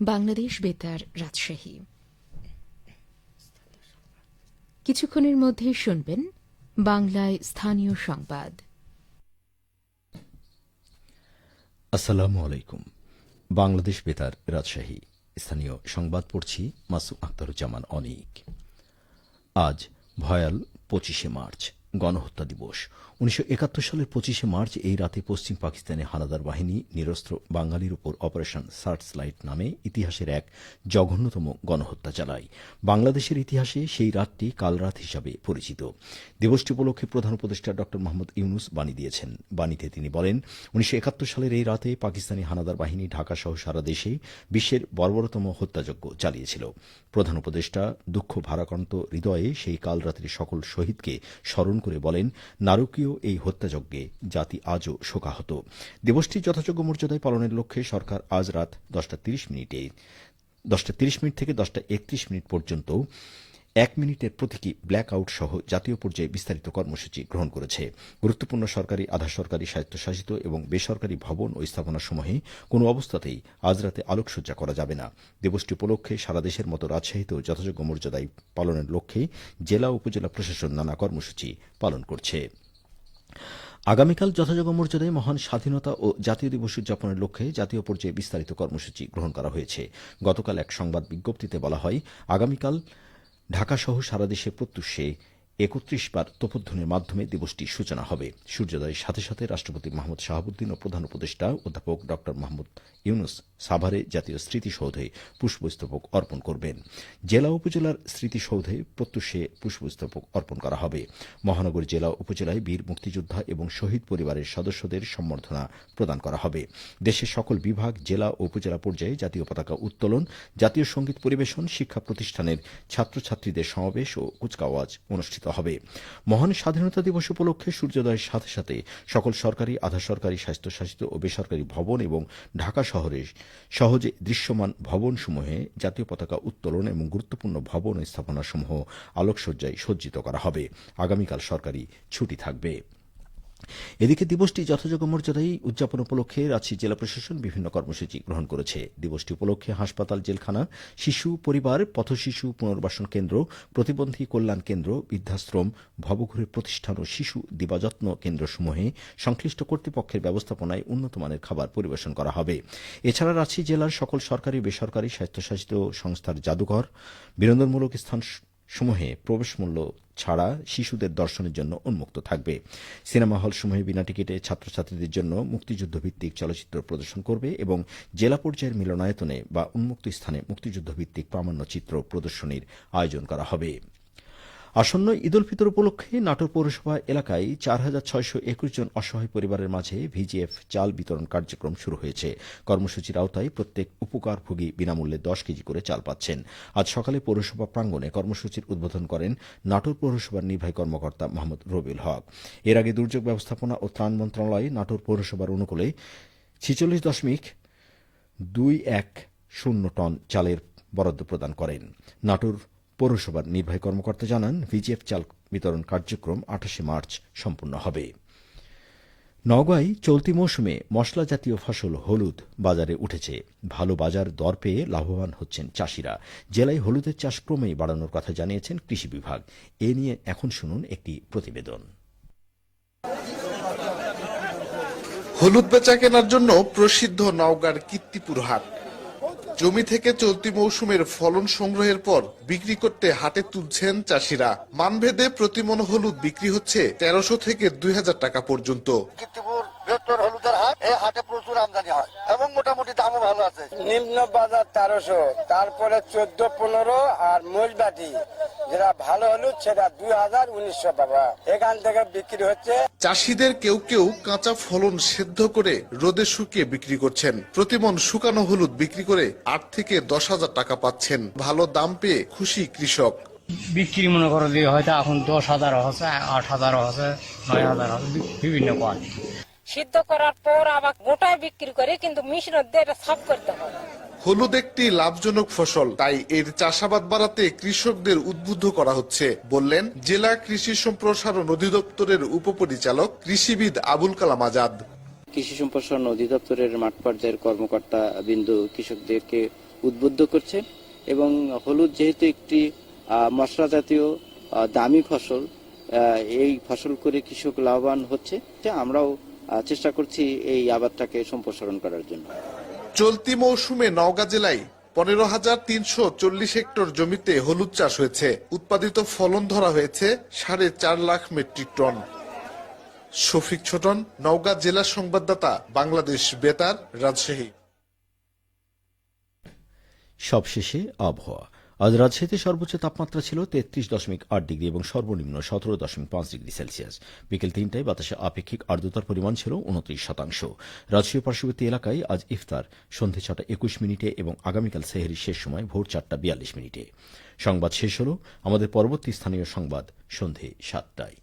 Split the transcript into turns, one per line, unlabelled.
বাংলাদেশ বেতার রাজশাহী। কিছুক্ষণের মধ্যে শুনবেন বাংলায় স্থানীয় সংবাদ।
আসসালামু আলাইকুম। বাংলাদেশ বেতার রাজশাহী। স্থানীয় সংবাদ পড়ছি মাসু আখতারুজ্জামান অনিক। আজ ভয়াল পঁচিশে মার্চ। গণহত্যা দিবস। উনিশশো একাত্তর সালের পঁচিশে মার্চ এই রাতে পশ্চিম পাকিস্তানে হানাদার বাহিনী, নিরস্ত্র বাঙালির উপর অপারেশন সার্চ লাইট নামে ইতিহাসের এক জঘন্যতম গণহত্যা চালায়। বাংলাদেশের ইতিহাসে সেই রাতটি কালরাত হিসাবে পরিচিত। দিবসটি উপলক্ষে প্রধান উপদেষ্টা ড. মোহাম্মদ ইউনুস বাণী দিয়েছেন। বাণীতে তিনি বলেন, উনিশশো একাত্তর সালের এই রাতে পাকিস্তানি হানাদার বাহিনী ঢাকা সহ সারা দেশে বিশ্বের বর্বরতম হত্যাযজ্ঞ চালিয়েছিল। প্রধান উপদেষ্টা দুঃখ ভারাক্রান্ত হৃদয়ে সেই কালরাত্রির সকল শহীদকে স্মরণ করে বলেন, নারকীয় এই হত্যাযজ্ঞে জাতি আজও শোকাহত। দিবসটি যথাযোগ্য মর্যাদায় পালনের লক্ষ্যে সরকার আজ রাত দশটা তিরিশ মিনিটে, দশটা তিরিশ মিনিট থেকে দশটা একত্রিশ মিনিট পর্যন্ত এক মিনিটের প্রতীকী ব্ল্যাক আউট সহ জাতীয় পর্যায়ে বিস্তারিত কর্মসূচি গ্রহণ করেছে। গুরুত্বপূর্ণ সরকারি আধা সরকারি স্বায়ত্তশাসিত এবং বেসরকারি ভবন ও স্থাপনাসমূহে কোনো অবস্থাতেই আজ রাতে আলোকসজ্জা করা যাবে না। দিবসটি উপলক্ষে সারা দেশের মতো রাজশাহীতেও যথাযোগ্য মর্যাদায় পালনের লক্ষ্যে জেলা, উপজেলা প্রশাসন নানা কর্মসূচি পালন করছে। আগামীকাল যথাযোগ্য মর্যাদায় মহান স্বাধীনতা ও জাতীয় দিবস উদযাপনের লক্ষ্যে জাতীয় পর্যায়ে বিস্তারিত কর্মসূচি গ্রহণ করা হয়েছে। গতকাল এক সংবাদ বিজ্ঞপ্তিতে বলা হয়, আগামীকাল ঢাকাসহ সারাদেশে প্রত্যুষে একত্রিশ বার তোপধ্বনির মাধ্যমে দিবসটির সূচনা হবে। সূর্যোদয়ের সাথে সাথে রাষ্ট্রপতি মাহমুদ শাহাবুদ্দিন ও প্রধান উপদেষ্টা, অধ্যাপক ড. মাহমুদ ইউনুস সাভারে জাতীয় স্মৃতিসৌধে পুষ্পস্তবক অর্পণ করবেন। জেলা উপজেলার স্মৃতিসৌধে প্রত্যুষে পুষ্পস্তবক অর্পণ করা হবে। মহানগর জেলা উপজেলায় বীর মুক্তিযোদ্ধা এবং শহীদ পরিবারের সদস্যদের সম্বর্ধনা প্রদান করা হবে। দেশের সকল বিভাগ, জেলা ও উপজেলা পর্যায়ে জাতীয় পতাকা উত্তোলন, জাতীয় সংগীত পরিবেশন, শিক্ষা প্রতিষ্ঠানের ছাত্রছাত্রীদের সমাবেশ ও কুচকাওয়াজ অনুষ্ঠিত হবে। মহান স্বাধীনতা দিবস উপলক্ষে সূর্যোদয়ের সাথে সাথে সকল সরকারি আধা সরকারি ও বেসরকারি ভবন এবং ঢাকা শহরে সহজে দৃশ্যমান ভবনসমূহে জাতীয় পতাকা উত্তোলন এবং গুরুত্বপূর্ণ ভবন স্থাপনাসমূহ আলোকসজ্জায় সজ্জিত করা হবে। আগামীকাল সরকারি ছুটি থাকবে। এদিকে দিবসটি যথাযোগ্য মর্যাদায় উদযাপন উপলক্ষে রাজশাহী জেলা প্রশাসন বিভিন্ন কর্মসূচি গ্রহণ করেছে। দিবসটি উপলক্ষে হাসপাতাল, জেলখানা, শিশু পরিবার পথশিশু পুনর্বাসন কেন্দ্র, প্রতিবন্ধী কল্যাণ কেন্দ্র, বৃদ্ধাশ্রম, ভবঘুরের প্রতিষ্ঠান ও শিশু দিবাযত্ন কেন্দ্রসমূহে সংশ্লিষ্ট কর্তৃপক্ষের ব্যবস্থাপনায় উন্নতমানের খাবার পরিবেশন করা হবে। এছাড়া রাজশাহী জেলার সকল সরকারি, বেসরকারি স্বায়ত্তশাসিত সংস্থার জাদুঘর, বিনোদনমূলক স্থান সমূহে প্রবেশমূল্য ছাড়া শিশুদের দর্শনের জন্য উন্মুক্ত থাকবে। সিনেমা হল সমূহে বিনা টিকিটে ছাত্রছাত্রীদের জন্য মুক্তিযুদ্ধভিত্তিক চলচ্চিত্র প্রদর্শন করবে এবং জেলা পর্যায়ের মিলনায়তনে বা উন্মুক্ত স্থানে মুক্তিযুদ্ধভিত্তিক প্রামাণ্য চিত্র প্রদর্শনীর আয়োজন করা হবে। আসন্ন ঈদ উল ফিতর উপলক্ষে নাটোর পৌরসভা এলাকায় চার হাজার ছয়শো একুশ জন অসহায় পরিবারের মাঝে ভিজিএফ চাল বিতরণ কার্যক্রম শুরু হয়েছে। কর্মসূচির আওতায় প্রত্যেক উপকারভোগী বিনামূল্যে দশ কেজি করে চাল পাচ্ছেন। আজ সকালে পৌরসভা প্রাঙ্গণে কর্মসূচির উদ্বোধন করেন নাটোর পৌরসভার নির্বাহী কর্মকর্তা মোহাম্মদ রবিউল হক। এর আগে দুর্যোগ ব্যবস্থাপনা ও ত্রাণ মন্ত্রণালয় নাটোর পৌরসভার অনুকূলে ছিচল্লিশ দশমিক দুই এক শূন্য টন চালের বরাদ্দ প্রদান করেন। নাটোর পৌরসভার নির্বাহী কর্মকর্তা জানান, ভিজিএফ চাল বিতরণ কার্যক্রম আঠাশে মার্চ সম্পূর্ণ হবে। নওগাঁয় চলতি মৌসুমে মশলা জাতীয় ফসল হলুদ বাজারে উঠেছে। ভালো বাজার দর পেয়ে লাভবান হচ্ছেন চাষিরা। জেলায় হলুদের চাষ ক্রমেই বাড়ানোর কথা জানিয়েছেন কৃষি বিভাগ। এ নিয়ে এখন শুনুন একটি প্রতিবেদন।
হলুদ বেচা কেনার জন্য প্রসিদ্ধ নওগাঁর কীর্তিপুর হাট। জমি থেকে চলতি মৌসুমের ফলন সংগ্রহের পর বিক্রি করতে হাটে তুলছেন চাষিরা। মানভেদে প্রতি মন হলুদ বিক্রি হচ্ছে তেরোশো থেকে দুই হাজার টাকা পর্যন্ত।
হলুদের হাট, এই হাটে প্রচুর আমদানি হয়। এবং মোটামুটি আছে।
নিম্ন বাজার তেরোশো তারপরে চোদ্দ পনেরো আর মূলবাটি যেটা ভালো হলুদ সেটা দুই হাজার উনিশশো টাকা। এখান থেকে বিক্রি হচ্ছে।
চাষিদের কেউ কেউ কাঁচা ফলন সেদ্ধ করে রোদে শুকিয়ে বিক্রি করছেন। প্রতিমন শুকানো হলুদ বিক্রি করে আট থেকে দশ হাজার টাকা পাচ্ছেন। ভালো দাম পেয়ে খুশি কৃষক।
বিক্রি মনে করো যে হয়তো এখন দশ হাজার হচ্ছে আট হাজার হচ্ছে নয় হাজার হচ্ছে বিভিন্ন কোয়ালিটি।
সিদ্ধ করার পর আবার গোটায় বিক্রি করে কিন্তু মিশ্রণ দিয়ে এটা সাফ করতে হয়।
হলুদ একটি লাভজনক ফসল তাই এর চাষাবাদ বাড়াতে কৃষকদের উদ্বুদ্ধ করা হচ্ছে বললেন জেলা কৃষি সম্প্রসারণ অধিদপ্তরের উপপরিচালক কৃষিবিদ আবুল কালাম আজাদ।
কৃষি সম্প্রসারণ অধিদপ্তরের মাঠ পর্যায়ের কর্মকর্তা বিন্দু কৃষকদেরকে উদ্বুদ্ধ করছে এবং হলুদ যেহেতু একটি মশলা জাতীয় দামি ফসল এই ফসল করে কৃষক লাভবান হচ্ছে তা আমরাও চেষ্টা করছি এই আবাদটাকে সম্প্রসারণ করার জন্য।
চলতি মৌসুমে নওগাঁ জেলায় পনেরো হাজার তিনশো চল্লিশ হেক্টর জমিতে হলুদ চাষ হয়েছে। উৎপাদিত ফলন ধরা হয়েছে সাড়ে চার লাখ মেট্রিক টন। শফিক ছোটন নওগাঁ জেলা সংবাদদাতা বাংলাদেশ বেতার রাজশাহী।
সবশেষে আবহাওয়া। আজ রাজশাহীতে সর্বোচ্চ তাপমাত্রা ছিল তেত্রিশ দশমিক আট ডিগ্রি এবং সর্বনিম্ন সতেরো দশমিক পাঁচ ডিগ্রি সেলসিয়াস। বিকেল তিনটায় বাতাসে আপেক্ষিক আর্দ্রতার পরিমাণ ছিল উনত্রিশ শতাংশ। রাজশাহী পার্শ্ববর্তী এলাকায় আজ ইফতার সন্ধে ছটা একুশ মিনিটে এবং আগামীকাল সেহেরির শেষ সময় ভোর চারটা বিয়াল্লিশ মিনিটে। সংবাদ শেষ হল আমাদের পরবর্তী স্থানীয় সংবাদ সন্ধে সাতটায়।